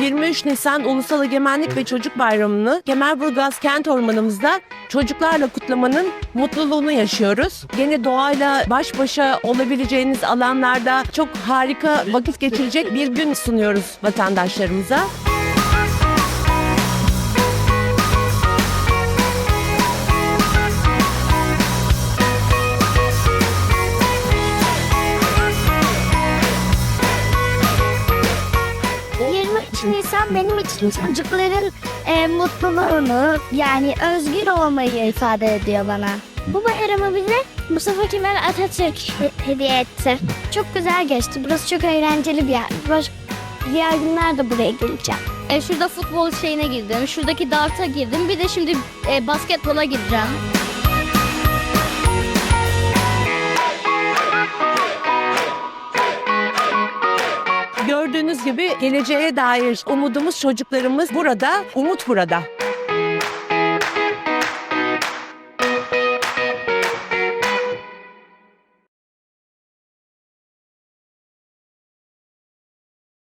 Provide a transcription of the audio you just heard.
23 Nisan Ulusal Egemenlik ve Çocuk Bayramı'nı Kemerburgaz Kent Ormanımızda çocuklarla kutlamanın mutluluğunu yaşıyoruz. Gene doğayla baş başa olabileceğiniz alanlarda çok harika vakit geçirecek bir gün sunuyoruz vatandaşlarımıza. O 23 Nisan benim için çocukların e, mutluluğunu yani özgür olmayı ifade ediyor bana. Bu bayramı bize Mustafa Kemal Atatürk he- hediye etti. Çok güzel geçti. Burası çok eğlenceli bir yer. Baş, diğer günlerde buraya geleceğim. E, şurada futbol şeyine girdim. Şuradaki darta girdim. Bir de şimdi e, basketbola gireceğim. Gördüğünüz gibi geleceğe dair umudumuz çocuklarımız burada, umut burada.